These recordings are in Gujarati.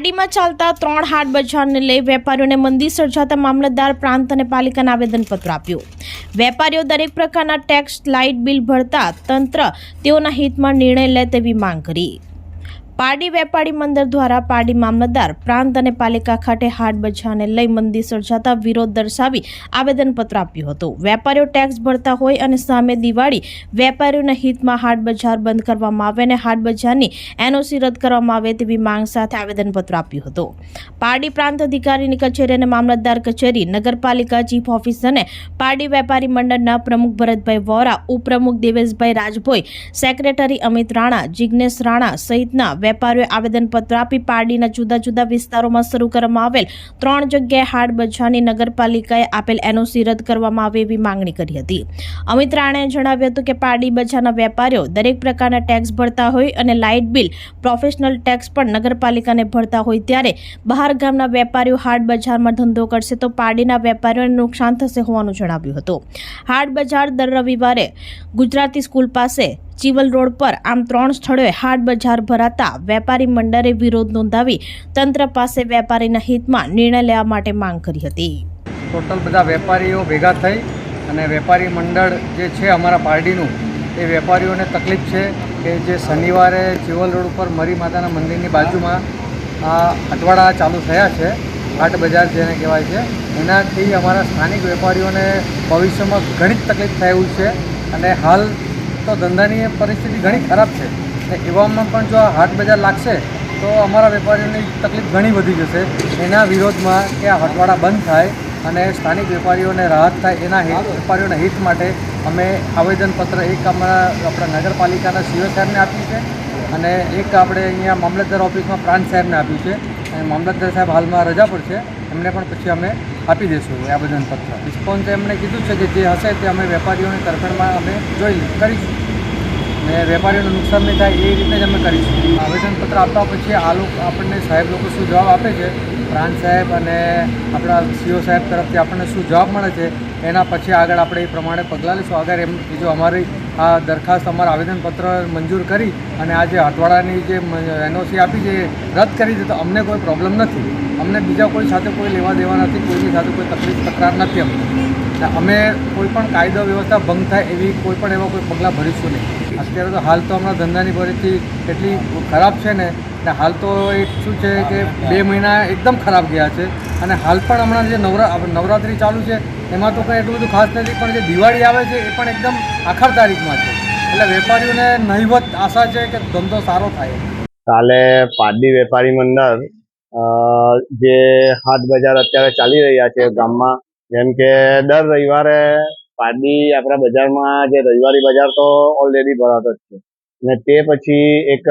પારડીમાં ચાલતા ત્રણ હાટ બજારને લઈ વેપારીઓને મંદી સર્જાતા મામલતદાર પ્રાંત અને પાલિકાને આવેદનપત્ર આપ્યું. વેપારીઓ દરેક પ્રકારના ટેક્સ, લાઇટ બિલ ભરતા તંત્ર તેઓના હિતમાં નિર્ણય લે તેવી માંગ કરી. પારડી વેપારી મંડળ દ્વારા પારડી મામલતદાર પ્રાંત અને પાલિકા ખાતે હાટ બજારને લઈ મંદી સર્જાતા વિરોધ દર્શાવી આવેદનપત્ર આપ્યું હતું. વેપારીઓ ટેક્સ ભરતા હોય અને સામે દિવાળી વેપારીઓના હિતમાં હાટ બજાર બંધ કરવામાં આવે અને હાટ બજારની એનઓસી રદ કરવામાં આવે તેવી માંગ સાથે આવેદનપત્ર આપ્યું હતું. પારડી પ્રાંત અધિકારીની કચેરી અને મામલતદાર કચેરી, નગરપાલિકા ચીફ ઓફિસ અને પારડી વેપારી મંડળના પ્રમુખ ભરતભાઈ વોરા, ઉપપ્રમુખ દેવેશભાઈ રાજભોઈ, સેક્રેટરી અમિત રાણા જિજ્ઞેશ રાણા સહિતના વેપારીઓએ આવેદનપત્ર આપી પારડીના જુદા જુદા વિસ્તારોમાં શરૂ કરવામાં આવેલ ત્રણ જગ્યાએ હાટ બજારની નગરપાલિકાએ આપેલ એનઓસી રદ કરવામાં આવે એવી માંગણી કરી હતી. અમિત રાણાએ જણાવ્યું હતું કે પારડી બજારના વેપારીઓ દરેક પ્રકારના ટેક્સ ભરતા હોય અને લાઇટ બિલ, પ્રોફેશનલ ટેક્સ પણ નગરપાલિકાને ભરતા હોય ત્યારે બહાર ગામના વેપારીઓ હાટ બજારમાં ધંધો કરશે તો પારડીના વેપારીઓને નુકસાન થશે હોવાનું જણાવ્યું હતું. હાટ બજાર દર રવિવારે ગુજરાતી સ્કૂલ પાસે ચિવલ રોડ પર આમ ત્રણ સ્થળોએ હાટ બજાર ભરાતા વેપારી મંડળે વિરોધ નોંધાવી તંત્ર પાસે વેપારીના હિતમાં નિર્ણય લેવા માટે માંગ કરી હતી. ટોટલ બધા વેપારીઓ ભેગા થઈ અને વેપારી મંડળ જે છે અમારા પાર્ટીનું એ વેપારીઓને તકલીફ છે કે જે શનિવારે ચિવલ રોડ ઉપર મરી માતાના મંદિરની બાજુમાં આ અટવાડા ચાલુ થયા છે, હાટ બજાર જેને કહેવાય છે, એનાથી અમારા સ્થાનિક વેપારીઓને ભવિષ્યમાં ઘણી જ તકલીફ થાય છે. અને હાલ તો ધંધાની પરિસ્થિતિ ઘણી ખરાબ છે. અને એવામાં પણ જો હાટ બજાર લાગશે, તો અમારા વેપારીઓની તકલીફ ઘણી વધી જશે. એના વિરોધમાં કે આ હટવાડા બંધ થાય અને સ્થાનિક વેપારીઓને રાહત થાય, એના હિત, વેપારીઓના હિત માટે અમે આવેદનપત્ર એક અમારા, આપણા નગરપાલિકાના સીઓ સાહેબને આપ્યું છે અને એક આપણે અહીંયા મામલતદાર ઓફિસમાં પ્રાંત સાહેબને આપ્યું છે. અને મામલતદાર સાહેબ હાલમાં રજા પર છે. એમને પણ પછી અમે આપી દઈશું આવેદનપત્ર. રિસ્પોન્સ એમણે કીધું છે કે જે હશે તે અમે વેપારીઓની તરફેણમાં અમે જોઈ કરીશું. ને વેપારીઓને નુકસાન નહીં થાય એ રીતે જ અમે કરીશું આવેદનપત્ર આપતા પછી આ લોકો આપણને સાહેબ લોકો શું જવાબ આપે છે? પ્રાંત સાહેબ અને આપણા સીઓ સાહેબ તરફથી આપણને શું જવાબ મળે છે? એના પછી આગળ આપણે એ પ્રમાણે પગલાં લઈશું. આગળ એમ જો અમારી આ દરખાસ્ત, અમારા આવેદનપત્ર મંજૂર કરી અને આ જે અઠવાડાની જે એનઓસી આપી છે એ રદ કરી દે તો અમને કોઈ પ્રોબ્લેમ નથી. અમને બીજા કોઈ સાથે કોઈ લેવા દેવા નથી, કોઈની સાથે કોઈ તકલીફ, તકરાર નથી અમને. અમે કોઈ પણ કાયદો વ્યવસ્થા ભંગ થાય એવી કોઈ પણ એવા કોઈ પગલાં ભરીશું નહીં. અત્યારે તો હાલ તો હમણાં ધંધાની પરિસ્થિતિ એટલી ખરાબ છે ને એટલે હાલ તો એ શું છે કે બે મહિના એકદમ ખરાબ ગયા છે. અને હાલ પણ હમણાં જે નવરા, નવરાત્રિ ચાલુ છે, એમાં તો કંઈ એટલું બધું ખાસ નથી, પણ જે દિવાળી આવે છે, એ પણ એકદમ આખર તારીખમાં છે. એટલે વેપારીઓને નહીવત આશા છે કે ધંધો સારો થાય. કાલે પાડી વેપારી મંડળ જે હાટ બજાર અત્યારે ચાલી રહ્યા છે ગામમાં, જેમ કે દર રવિવારે પારડી આપણા બજારમાં જે રવિવારી બજાર તો ઓલરેડી ભરાતો જ છે. અને તે પછી એક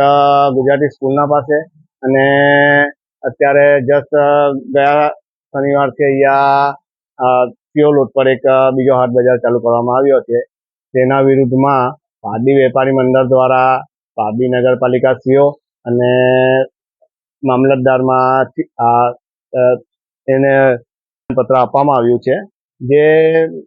ગુજરાતી સ્કૂલના પાસે અને અત્યારે જસ્ટ ગયા શનિવારથી અહીંયા સિયોલોટ પર એક બીજો હાટ બજાર ચાલુ કરવામાં આવ્યો છે. તેના વિરુદ્ધમાં પારડી વેપારી મંડળ દ્વારા પારડી નગરપાલિકા સીઓ અને મામલતદારમાં એને પત્ર આપવામાં આવ્યું છે. જે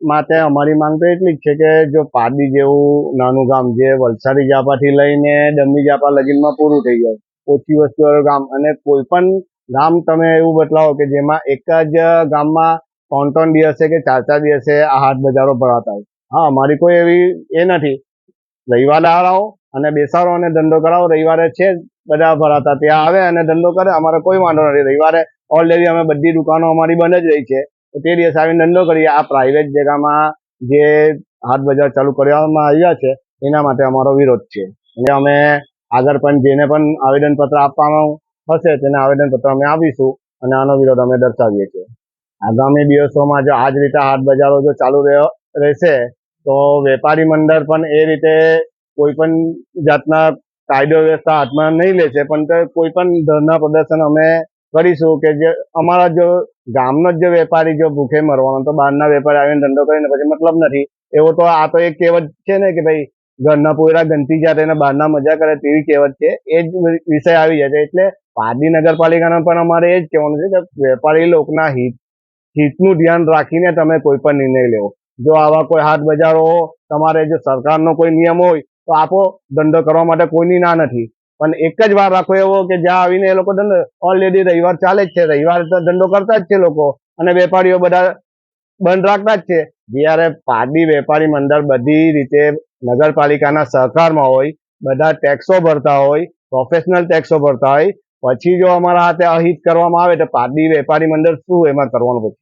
માટે અમારી માંગ તો એટલી જ છે કે જો પારડી જેવું નાનું ગામ જે વલસાડી જાપાથી લઈને ડમી જાપા લગીનમાં પૂરું થઈ જાય, ઓછી વસ્તીવાળું ગામ અને કોઈ પણ ગામ તમે એવું બતલાવો કે જેમાં એક જ ગામમાં ત્રણ ત્રણ દિવસે કે ચાર ચાર દિવસે આ હાટ બજારો ભરાતા હોય. હા, અમારી કોઈ એવી એ નથી. રવિવારે આવો અને બેસાડો અને ધંધો કરાવો. રવિવારે છે બધા ભરાતા, ત્યાં આવે અને ધંધો કરે. અમારે કોઈ વાંધો નથી. રવિવારે ઓલરેડી અમે બધી દુકાનો અમારી બંધ જ રહી છે. તો તે દિવસે આવીને ધંધો કરીએ. આ પ્રાઇવેટ જગ્યામાં જે હાટ બજાર ચાલુ કરવામાં આવ્યા છે, એના માટે અમારો વિરોધ છે. એટલે અમે આગળ પણ જેને પણ આવેદનપત્ર આપવાનું હશે, તેને આવેદનપત્ર અમે આપીશું અને આનો વિરોધ અમે દર્શાવીએ છીએ. આગામી દિવસોમાં જો આ જ રીતે હાટ બજારો જો ચાલુ રહેશે, તો વેપારી મંડળ પણ એ રીતે કોઈ પણ જાતના કાયદો વ્યવસ્થા હાથમાં નહીં લેશે, પણ તો કોઈ પણ ધરના પ્રદર્શન અમે કરીશું કે જે અમારા જો ગામનો જ જો વેપારી જો ભૂખે મરવાનો તો બહારના વેપારી આવીને ધંધો કરીને પછી મતલબ નથી. એવો તો આ તો એક કહેવત છે ને કે ભાઈ, ઘરના પોયરા ગંતી જાતે ને બહારના મજા કરે તેવી કહેવત છે. એ જ વિષય આવી જાય છે. એટલે પારડી નગરપાલિકાના પણ અમારે એ જ કહેવાનું છે કે વેપારી લોકોના હિત, હિતનું ધ્યાન રાખીને તમે કોઈ પણ નિર્ણય લેવો. જો આવા કોઈ હાથ બજારો તમારે જો સરકારનો કોઈ નિયમ હોય, તો આપો ધંધો કરવા માટે કોઈની ના નથી. પણ એક જ વાર રાખો એવો કે જ્યાં આવીને એ લોકો ધંધો ઓલરેડી રવિવાર ચાલે જ છે, રવિવારે તો ધંધો કરતા જ છે લોકો. અને વેપારીઓ બધા બંધ રાખતા જ છે. જ્યારે પારડી વેપારી મંડળ બધી રીતે નગરપાલિકાના સહકારમાં હોય, બધા ટેક્સો ભરતા હોય પ્રોફેશનલ ટેક્સો ભરતા હોય, પછી જો અમારા હાથે અહિત કરવામાં આવે તો પારડી વેપારી મંડળ શું એમાં કરવાનું પછી?